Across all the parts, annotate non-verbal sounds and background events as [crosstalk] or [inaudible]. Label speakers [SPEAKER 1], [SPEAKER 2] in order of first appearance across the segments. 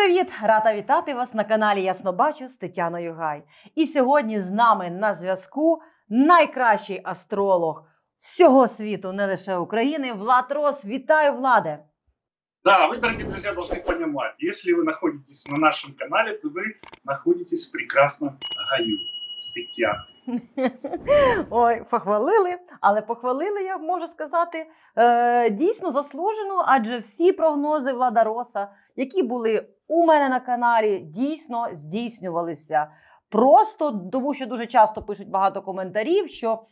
[SPEAKER 1] привіт! Рада вітати вас на каналі Ясно Бачу з Тетяною Гай. І сьогодні з нами на зв'язку найкращий астролог всього світу, не лише України, Влад Рос. Вітаю, Владе!
[SPEAKER 2] Да, вы, дорогие друзья, должны понимать, если вы находитесь на нашем канале, то вы находитесь в прекрасном гаю с Тетяной. [laughs]
[SPEAKER 1] Ой, похвалили, але похвалили, я можу сказати, е, дійсно заслужено, адже всі прогнози Влада Роса, які були у мене на каналі, дійсно здійснювалися. Просто тому, що дуже часто пишуть багато коментарів, що,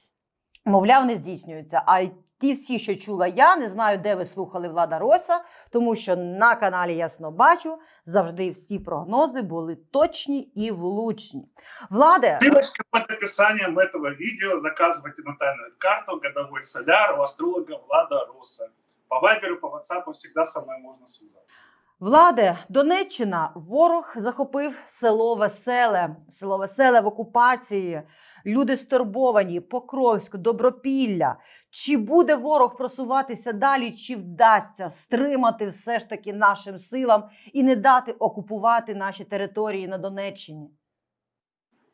[SPEAKER 1] мовляв, не здійснюються. А й ті всі, що чула я, не знаю, де ви слухали Влада Роса, тому що на каналі Ясно Бачу завжди всі прогнози були точні і влучні. Владе,
[SPEAKER 2] Ссылочка под описанием этого видео. Заказывайте натальную карту, годовой соляр у астролога Влада Роса. По вайберу, по ватсапу всегда со мной можно связаться.
[SPEAKER 1] Владе, Донеччина, ворог захопив село Веселе, село Веселе в окупації. Люди стурбовані, Покровськ, Добропілля. Чи буде ворог просуватися далі, чи вдасться стримати все ж таки нашим силам і не дати окупувати наші території на Донеччині?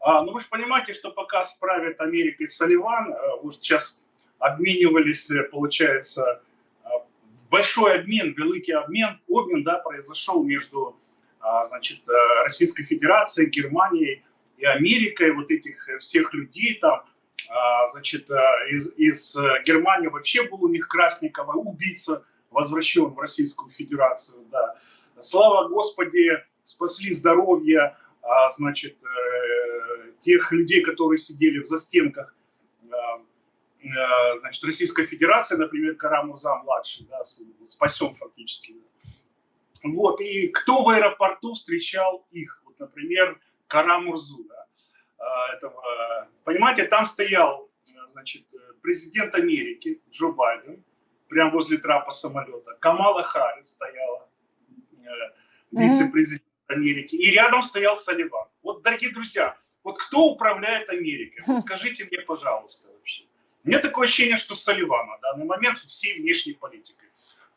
[SPEAKER 2] А, ну вы же понимаете, что пока справит Америка и Салливан, э, вот сейчас обменивались, э, получается, э, большой обмен, великий обмен, обмен, да, произошел между, а, значит, э, Российской Федерацией, Германией и Америкой, вот этих всех людей там, а, значит, э, из, из э, Германии вообще был у них Красникова, убийца, возвращен в Российскую Федерацию, да. Слава Господи, спасли здоровье, а, значит, тех людей, которые сидели в застенках значит, Российской Федерации, например, Карамурза младший, да, спасен фактически. Вот, и кто в аэропорту встречал их? Вот, например, Карамурзу, да, а, этого, э, понимаете, там стоял, э, значит, э, президент Америки Джо Байден, прямо возле трапа самолета, Камала Харрис стояла, э, вице-президент Америки, и рядом стоял Салливан. Вот, дорогие друзья, вот кто управляет Америкой? Вот [laughs] скажите мне, пожалуйста, меня такое ощущение, что Салливан на данный момент всей внешней политикой.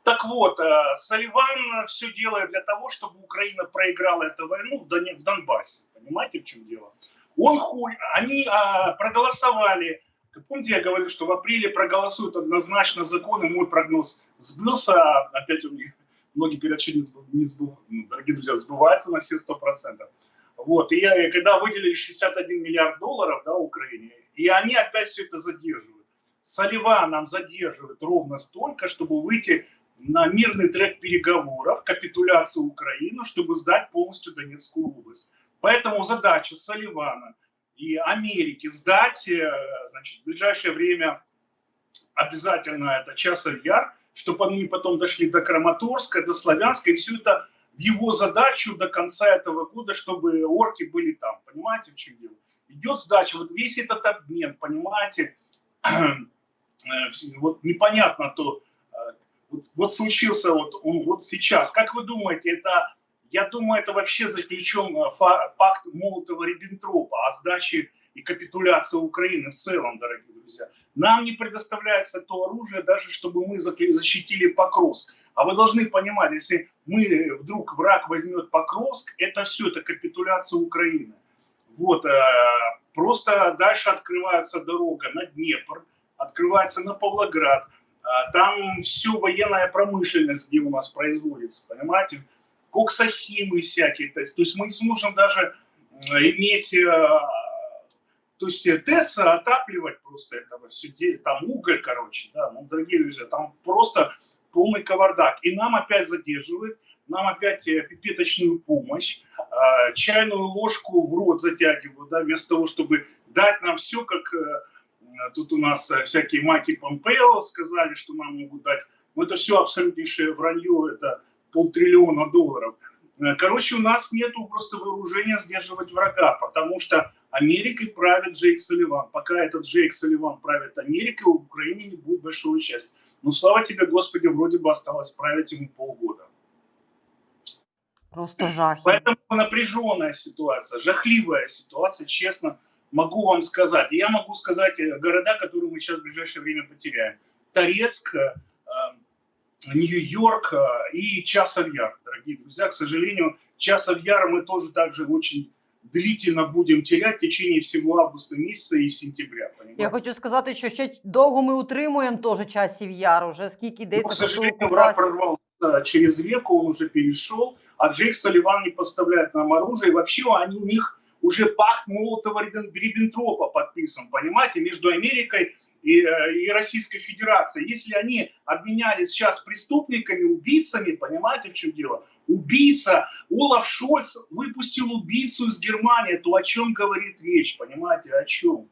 [SPEAKER 2] Так вот, э, Салливан все делает для того, чтобы Украина проиграла эту войну в, Доне- в Донбассе. Понимаете, в чем дело? Он хуй, они а, проголосовали. Помните, я говорил, что в апреле проголосуют однозначно законы, мой прогноз сбылся, опять у них многие говорят, что не, сбы- не сбы- ну, дорогие друзья, сбывается на все 100%. Вот, и я- когда выделили 61 миллиард долларов да, Украине, и они опять все это задерживают. Салливан нам задерживает ровно столько, чтобы выйти на мирный трек переговоров, капитуляцию Украины, чтобы сдать полностью Донецкую область. Поэтому задача Салливана и Америки сдать, э, значит, в ближайшее время обязательно это часов яр, чтобы они потом дошли до Краматорска, до Славянска, и все это в его задачу до конца этого года, чтобы орки были там. Понимаете, в чем дело? Идет сдача, вот весь этот обмен, понимаете, [clears throat] э, вот непонятно то, э, вот, вот случился вот, он, вот сейчас. Как вы думаете, это, я думаю, это вообще заключен э, пакт Молотова-Риббентропа о сдаче и капитуляции Украины в целом, дорогие друзья. Нам не предоставляется то оружие, даже чтобы мы защитили Покровск. А вы должны понимать, если мы вдруг враг возьмет Покровск, это все, это капитуляция Украины. Вот, э, просто дальше открывается дорога на Днепр, открывается на Павлоград. А, Там все военная промышленность, где у нас производится, понимаете? Коксохимы всякие. То есть, то есть мы сможем даже иметь, э, то есть э, ТЭС отапливать просто этого все, там уголь, короче, да, ну, дорогие друзья, там просто полный кавардак. И нам опять задерживают, нам опять э, пипеточную помощь, э, чайную ложку в рот затягивают, да, вместо того, чтобы дать нам все, как тут у нас э, всякие Майки Помпео сказали, что нам могут дать. Но это все абсолютнейшее вранье, это полтриллиона долларов. Э, Короче, у нас нету просто вооружения сдерживать врага, потому что Америкой правит Джейк Салливан. Пока этот Джейк Салливан правит Америкой, в Украине не будет большого счастья. Но слава тебе, Господи, вроде бы осталось править ему полгода.
[SPEAKER 1] Просто жах.
[SPEAKER 2] Поэтому напряженная ситуация, жахливая ситуация, честно могу вам сказать. И я могу сказать э, города, которые мы сейчас в ближайшее время потеряем. Торецк, э, э, Нью-Йорк э, и Часов Яр, дорогие друзья. К сожалению, часов яра мы тоже также очень длительно будем терять в течение всего августа месяца и сентября. Понимаете?
[SPEAKER 1] Я хочу сказати, що ще довго ми утримуємо теж часів яр, уже скільки
[SPEAKER 2] Ну,
[SPEAKER 1] йдеться
[SPEAKER 2] к
[SPEAKER 1] про ту
[SPEAKER 2] сожалению, враг
[SPEAKER 1] окупацію.
[SPEAKER 2] прорвался через реку, он уже перешел, а Джейк Салливан не поставляет нам оружие. И вообще они, у них уже пакт Молотова-Риббентропа подписан, понимаете, между Америкой и, э, и Российской Федерацией. Если они обменялись сейчас преступниками, убийцами, понимаете, в чем дело? Убийца, Олаф Шольц выпустил убийцу из Германии, то о чем говорит речь, понимаете, о чем?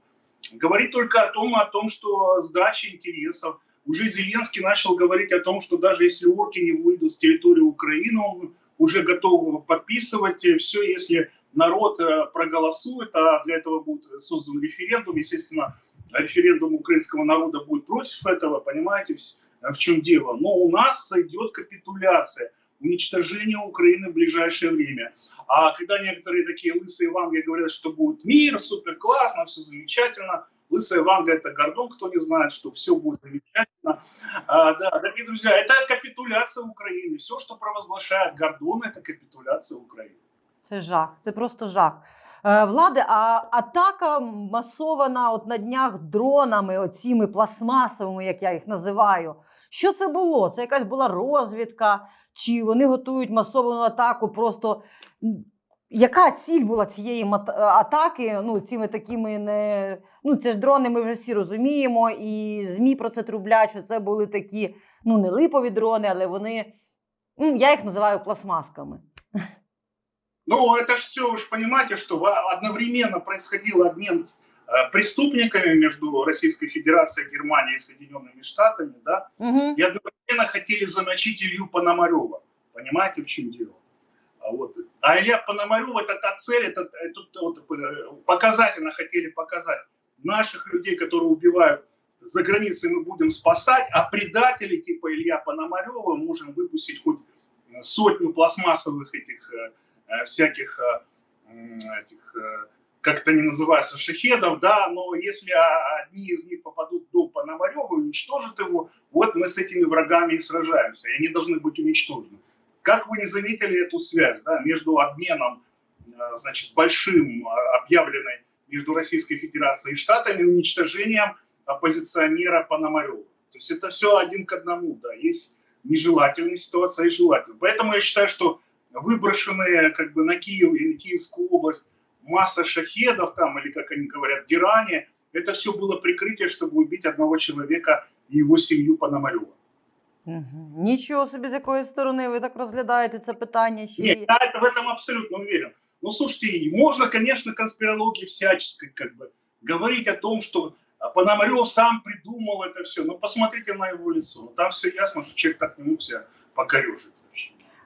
[SPEAKER 2] Говорит только о том, о том, что сдача интересов. Уже Зеленский начал говорить о том, что даже если орки не выйдут с территории Украины, он уже готов подписывать все, если народ э, проголосует, а для этого будет создан референдум. Естественно, референдум украинского народа будет против этого, понимаете, вс- в чем дело. Но у нас идет капитуляция, уничтожение Украины в ближайшее время. А когда некоторые такие лысые ванги говорят, что будет мир, супер классно, все замечательно, лысая ванга это Гордон, кто не знает, что все будет замечательно. А, да, дорогие друзья, это капитуляция Украины. Все, что провозглашает Гордон, это капитуляция Украины.
[SPEAKER 1] Це жах, це просто жах. Е, Влади, а атака масована от на днях дронами, оціми пластмасовими, як я їх називаю. Що це було? Це якась була розвідка, чи вони готують масовану атаку? Просто яка ціль була цієї е, атаки? Ну, цими такими не ну це ж дрони, ми вже всі розуміємо, і ЗМІ про це трублять, що це були такі ну не липові дрони, але вони ну, я їх називаю пластмасками.
[SPEAKER 2] Ну, это же все, вы же понимаете, что одновременно происходил обмен э, преступниками между Российской Федерацией, Германией и Соединенными Штатами, да,
[SPEAKER 1] Угу.
[SPEAKER 2] и одновременно хотели замочить Илью Пономарева. Понимаете, в чем дело? А, вот. а Илья Пономарев, это та цель, это, это вот, э, показательно хотели показать. Наших людей, которые убивают за границей, мы будем спасать, а предателей типа Илья Пономарева можем выпустить хоть э, сотню пластмассовых этих всяких э, этих, э, как это они называются, шахедов, да, но если одни из них попадут в дом Пономарева уничтожат его, вот мы с этими врагами и сражаемся, и они должны быть уничтожены. Как вы не заметили эту связь да, между обменом, э, значит, большим, объявленной между Российской Федерацией и Штатами, и уничтожением оппозиционера Пономарева? То есть это все один к одному, да, есть нежелательная ситуация и желательная. Поэтому я считаю, что выброшенные как бы на Киев и на Киевскую область масса шахедов там, или как они говорят, герани, это все было прикрытие, чтобы убить одного человека и его семью Пономарева.
[SPEAKER 1] Мгм. Нічого собі, з якої сторони ви так розглядаєте це питання ще.
[SPEAKER 2] Нет,
[SPEAKER 1] й-
[SPEAKER 2] я это, в этом абсолютно уверен. Ну, слушайте, и можно, конечно, конспирологии всяческой как бы говорить о том, что а, Пономарев сам придумал это все. Но посмотрите на его лицо. Там все ясно, что человек так не мог себя покорежить.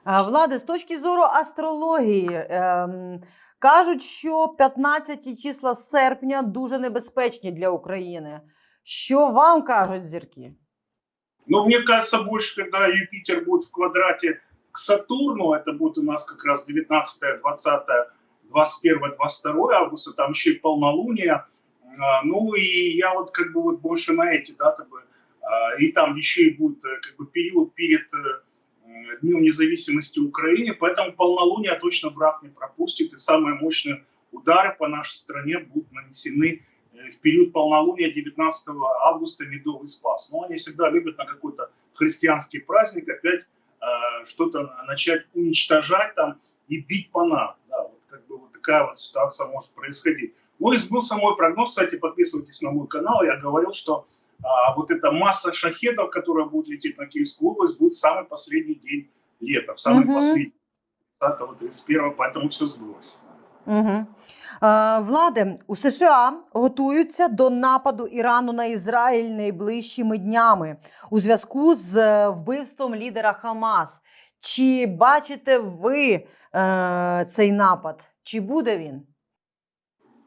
[SPEAKER 2] вообще.
[SPEAKER 1] А, Влади, з точки зору астрології, ем, кажуть, що 15 числа серпня дуже небезпечні для України. Що вам кажуть зірки?
[SPEAKER 2] Но мне кажется, больше, когда Юпитер будет в квадрате к Сатурну, это будет у нас как раз 19, 20, 21, 22 августа, там еще и полнолуние. А, Ну и я вот как бы вот больше на эти даты бы, а, и там еще и будет э, как бы период перед Днем независимости Украины, поэтому полнолуние точно враг не пропустит, и самые мощные удары по нашей стране будут нанесены э, в период полнолуния 19 августа Медовый Спас. Но они всегда любят на какой-то христианский праздник опять э, что-то начать уничтожать там и бить по нам. Да, вот как бы вот такая вот ситуация может происходить. Ну и сбылся мой прогноз, кстати, подписывайтесь на мой канал, я говорил, что а, вот эта масса шахедов, которая будет лететь на Киевскую область, будет в самый последний день лета, в самый
[SPEAKER 1] Мгм.
[SPEAKER 2] последний, 30-31, поэтому все сбылось.
[SPEAKER 1] Угу. Е, Влади, у США готуються до нападу Ірану на Ізраїль найближчими днями у зв'язку з е, вбивством лідера Хамас. Чи бачите ви е, цей напад? Чи буде він?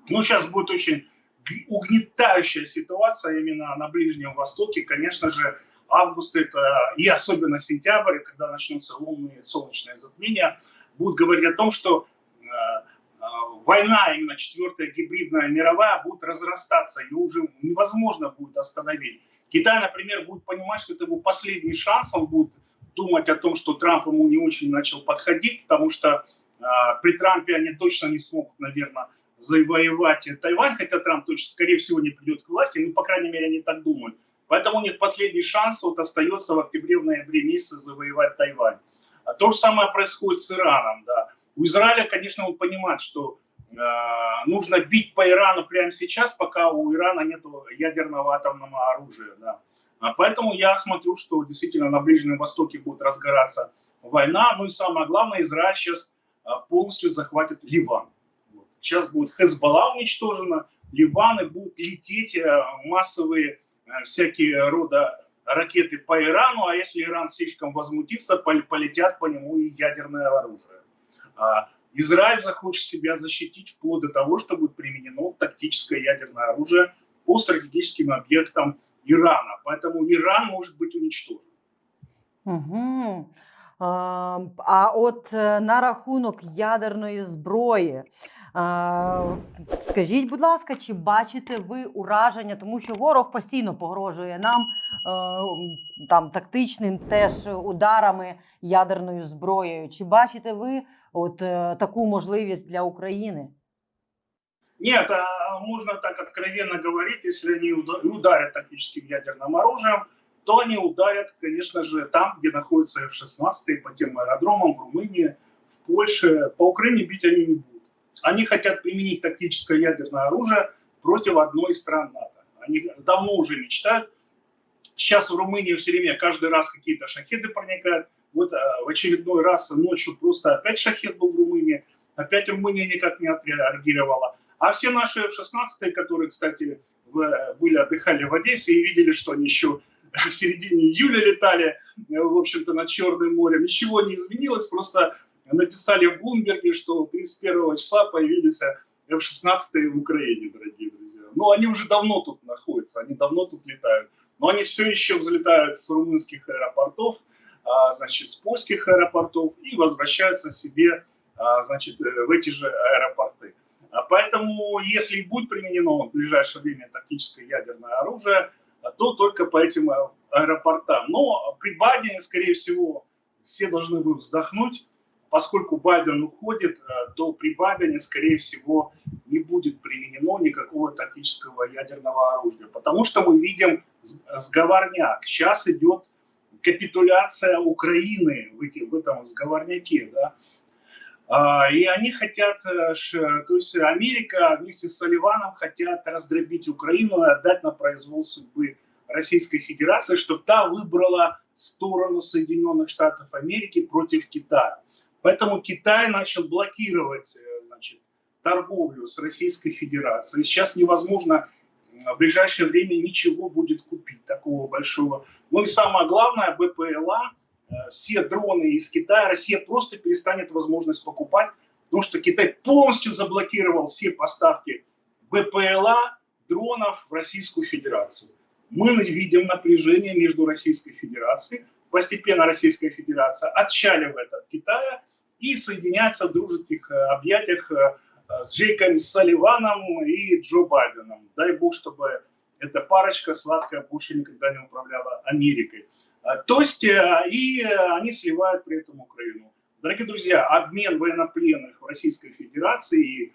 [SPEAKER 2] Ну, сейчас будет очень г- угнетающая ситуация именно на Ближнем Востоке. Конечно же, август это и особенно сентябрь, когда начнутся лунные солнечные затмения, будут говорить о том, что э, э, война, именно четвертая гибридная мировая, будет разрастаться, ее уже невозможно будет остановить. Китай, например, будет понимать, что это его последний шанс, он будет думать о том, что Трамп ему не очень начал подходить, потому что А, При Трампе они точно не смогут, наверное, завоевать Тайвань, хотя Трамп точно, скорее всего, не придет к власти, ну, по крайней мере, они так думают. Поэтому у них последний шанс вот остается в октябре-ноябре месяце завоевать Тайвань. А то же самое происходит с Ираном, да. У Израиля, конечно, он понимает, что э, нужно бить по Ирану прямо сейчас, пока у Ирана нет ядерного атомного оружия, да. А поэтому я смотрю, что действительно на Ближнем Востоке будет разгораться война. Ну и самое главное, Израиль сейчас а, полностью захватит Ливан. Сейчас будет Хезбалла уничтожена, Ливаны будут лететь э, массовые э, всякие рода ракеты по Ирану, а если Иран слишком возмутится, полетят по нему и ядерное оружие. А Израиль захочет себя защитить вплоть до того, что будет применено тактическое ядерное оружие по стратегическим объектам Ирана. Поэтому Иран может быть уничтожен.
[SPEAKER 1] Угу. А, от е, на рахунок ядерної. А, скажіть, будь ласка, чи бачите ви ураження, тому що ворог постійно погрожує нам е, там тактичним теж ударами ядерною зброєю? Чи бачите ви от е, таку можливість для України?
[SPEAKER 2] Нет, а можно так откровенно говорить, если они ударят тактическим ядерным оружием, то они ударят, конечно же, там, где находятся F-16, по тем аэродромам в Румынии, в Польше. По Украине бить они не будут. Они хотят применить тактическое ядерное оружие против одной из стран НАТО. Они давно уже мечтают. Сейчас в Румынии все время каждый раз какие-то шахеды проникают. Вот в очередной раз ночью просто опять шахет был в Румынии. Опять Румыния никак не отреагировала. А все наши F-16, которые, кстати, были отдыхали в Одессе и видели, что они еще в середине июля летали, в общем-то, над Черным морем. Ничего не изменилось, просто написали в Блумберге, что 31 числа появились F-16 в Украине, дорогие друзья. Но они уже давно тут находятся, они давно тут летают. Но они все еще взлетают с румынских аэропортов, а, значит, с польских аэропортов и возвращаются себе, а, значит, в эти же аэропорты. А поэтому, если будет применено в ближайшее время тактическое ядерное оружие, то только по этим аэропортам. Но при Байдене, скорее всего, все должны бы вздохнуть, поскольку Байден уходит, то при Байдене, скорее всего, не будет применено никакого тактического ядерного оружия. Потому что мы видим сговорняк. Сейчас идет капитуляция Украины в, эти, в этом сговорняке. Да? И они хотят, то есть Америка вместе с Салливаном хотят раздробить Украину и отдать на произвол судьбы Российской Федерации, чтобы та выбрала сторону Соединенных Штатов Америки против Китая. Поэтому Китай начал блокировать значит, торговлю с Российской Федерацией. Сейчас невозможно в ближайшее время ничего будет купить такого большого. Ну и самое главное, БПЛА – все дроны из Китая, Россия просто перестанет возможность покупать, потому что Китай полностью заблокировал все поставки БПЛА дронов в Российскую Федерацию. Мы видим напряжение между Российской Федерацией, постепенно Российская Федерация отчаливает от Китая и соединяется в дружеских объятиях с Джейком Салливаном и Джо Байденом. Дай бог, чтобы эта парочка сладкая больше никогда не управляла Америкой. То есть и они сливают при этом Украину. Дорогие друзья, обмен военнопленных в Российской Федерации, и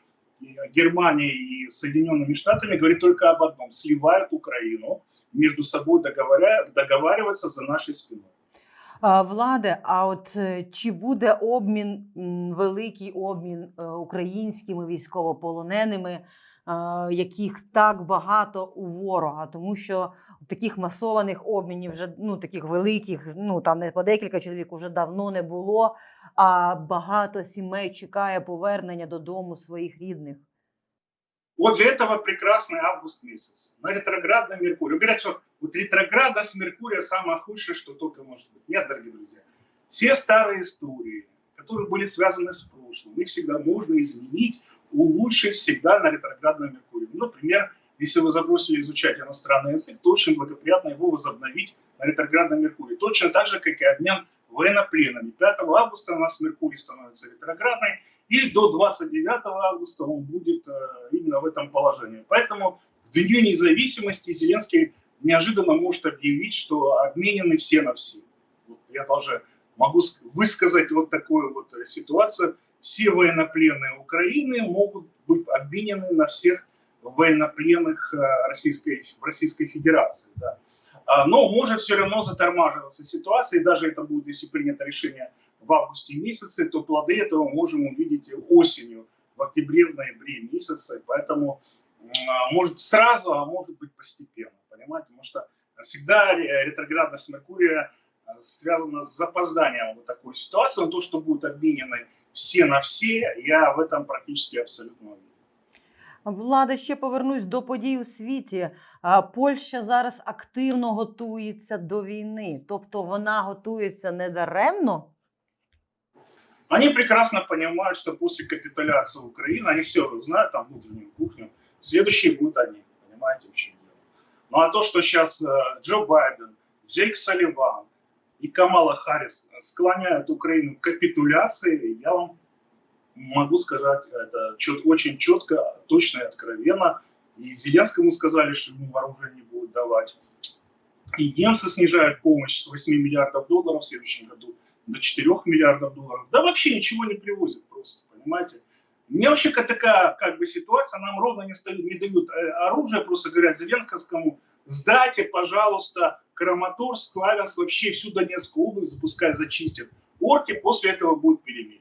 [SPEAKER 2] Германии и Соединенными Штатами говорит только об одном. Сливают Украину, между собой договоря, договариваются за нашей спиной.
[SPEAKER 1] Владе, а от чи буде обмін, великий обмін українськими військовополоненими, яких так багато у ворога, тому що таких масованих обмінів вже ну таких великих, ну там не по декілька чоловік уже давно не було. А багато сімей чекає повернення додому своїх рідних.
[SPEAKER 2] Вот для этого прекрасный август месяц. На ретроградном Меркурии. Говорят, что вот ретроградность Меркурия самое худшее, что только может быть. Нет, дорогие друзья. Все старые истории, которые были связаны с прошлым, их всегда можно изменить, улучшить всегда на ретроградном Меркурии. Ну, например, если вы забросили изучать иностранный язык, то очень благоприятно его возобновить на ретроградном Меркурии. Точно так же, как и обмен военнопленами. 5 августа у нас Меркурий становится ретроградной, и до 29 августа он будет именно в этом положении. Поэтому к Дню независимости Зеленский неожиданно может объявить, что обменены все на все. Вот я даже могу высказать вот такую вот ситуацию. все военнопленные Украины могут быть обменены на всех военнопленных э, Российской, Российской Федерации. Да. А, Но может все равно затормаживаться ситуация, и даже это будет, если принято решение в августе месяце, то плоды этого можем увидеть осенью, в октябре, в ноябре месяце. Поэтому а, может сразу, а может быть постепенно, понимаете? Потому что всегда ре- ретроградность Меркурия а, связана с запозданием вот такой ситуации. Но то, что будут обменены все на все, я в этом практически абсолютно уверен.
[SPEAKER 1] Влада, ще повернусь до подій у світі. А, Польща зараз активно готується до війни, тобто вона готується не даремно.
[SPEAKER 2] Они прекрасно понимают, что после капитуляции Украины, они все знают, там внутреннюю кухню, следующие будут они, понимаете, в чем дело. Ну а то, что сейчас Джо Байден, Джейк Салливан и Камала Харрис склоняют Украину к капитуляции, я вам могу сказать это чет- очень четко, точно и откровенно. И Зеленскому сказали, что ему оружие не будут давать. И немцы снижают помощь с 8 миллиардов долларов в следующем году до 4 миллиардов долларов. Да вообще ничего не привозят просто, понимаете? Мне вообще ка- такая как бы ситуация, нам ровно не, стают- не дают э, оружие, просто говорят Зеленскому, сдайте, пожалуйста, Краматорск, Славянск, вообще всю Донецкую область, пускай зачистят. Орки, после этого будет перемирие.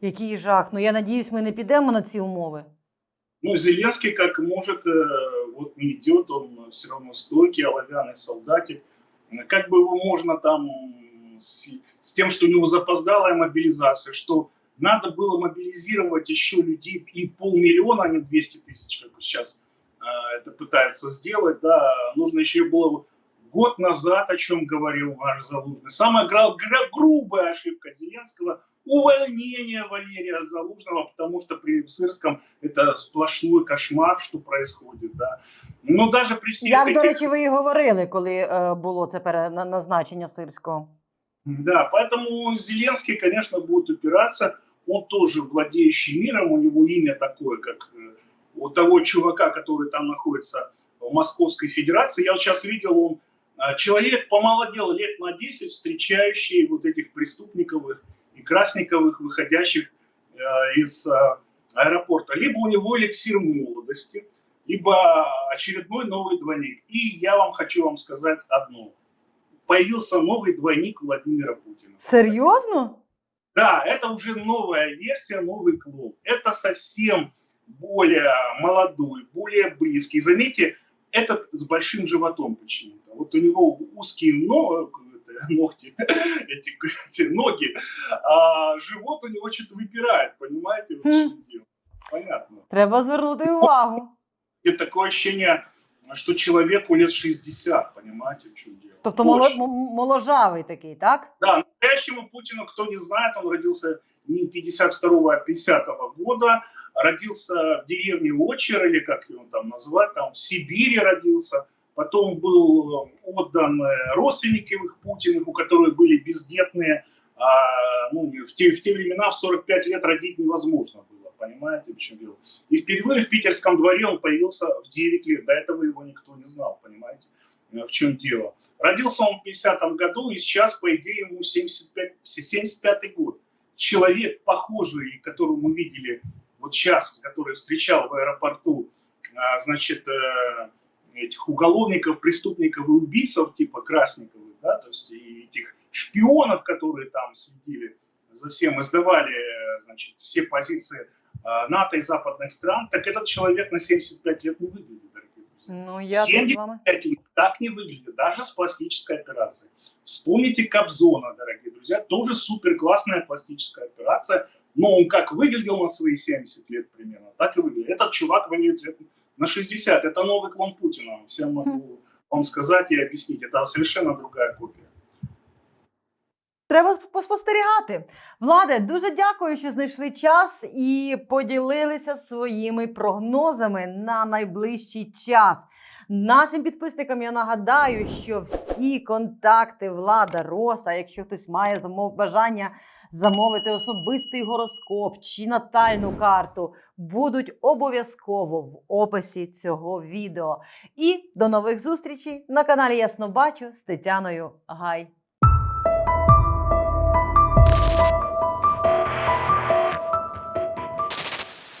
[SPEAKER 1] Який жах. Ну я надіюсь, ми не підемо на ці умови.
[SPEAKER 2] Ну, Зеленский, как может, э, вот не идет, он все равно стойкий, оловянный солдатик. Как бы его можно там с, с тем, что у него запоздалая мобилизация, что надо было мобилизировать еще людей и полмиллиона, а не 200 тысяч, как сейчас э, это пытаются сделать, да, нужно еще было год назад, о чем говорил наш Залужный. Самая гра- грубая ошибка Зеленского – увольнение Валерия Залужного, потому что при Сырском это сплошной кошмар, что происходит, да. Но даже при всех
[SPEAKER 1] Як, до речі, ви і говорили, коли е, було це переназначення сирського?
[SPEAKER 2] Да, поэтому Зеленский, конечно, будет упираться. Он тоже владеющий миром, у него имя такое, как э, у того чувака, который там находится в Московской Федерации. Я вот сейчас видел, он э, человек помолодел лет на 10, встречающий вот этих преступниковых и красниковых, выходящих э, из аэропорта. Либо у него эликсир молодости, либо очередной новый двойник. И я вам хочу вам сказать одно. Появился новый двойник Владимира Путина.
[SPEAKER 1] Серйозно?
[SPEAKER 2] Да, это уже новая версия, новый клон. Это совсем более молодой, более близкий. Заметьте, этот с большим животом почему-то. Вот у него узкие но- это, [laughs] ногти, эти, эти ноги, а живот у него что-то выпирает, понимаете? Вот дело. Понятно.
[SPEAKER 1] Треба звернути увагу.
[SPEAKER 2] И такое ощущение, что человеку лет 60, понимаете, в чем дело.
[SPEAKER 1] Тобто моло-
[SPEAKER 2] Очень.
[SPEAKER 1] м- моложавий такий, так?
[SPEAKER 2] Да, настоящему Путину, кто не знает, он родился не 52-го, а 50-го года, родился в деревне Очер, или как его там называть, там в Сибири родился, потом был отдан э, родственников Путиных, у которых были бездетные, а, ну, в, те, в те времена в 45 лет родить невозможно было, понимаете, в чем дело. И впервые в питерском дворе он появился в 9 лет, до этого его никто не знал, понимаете, э, в чем дело. Родился он в 50-м году, и сейчас, по идее, ему 75, 75-й год. Человек, похожий, которого мы видели вот сейчас, который встречал в аэропорту, а, значит, э, этих уголовников, преступников и убийцев, типа Красниковых, да, то есть и этих шпионов, которые там следили за всем, и сдавали, э, значит, все позиции НАТО и западных стран, так этот человек на 75 лет не выглядит, дорогие друзья.
[SPEAKER 1] Ну, я тут з вами.
[SPEAKER 2] 5 лет так не выглядит, даже с пластической операцией. Вспомните Кобзона, дорогие друзья, тоже супер классная пластическая операция, но он как выглядел на свои 70 лет примерно, так и выглядит. Этот чувак выглядит лет на 60, это новый клон Путина, всем могу [laughs] вам сказать и объяснить, это совершенно другая копия.
[SPEAKER 1] Треба поспостерігати. Владе, дуже дякую, що знайшли час і поділилися своїми прогнозами на найближчий час. Нашим підписникам я нагадаю, що всі контакти Влада Роса, якщо хтось має замов... бажання замовити особистий гороскоп чи натальну карту, будуть обов'язково в описі цього відео. І до нових зустрічей на каналі Ясно Бачу з Тетяною Гай.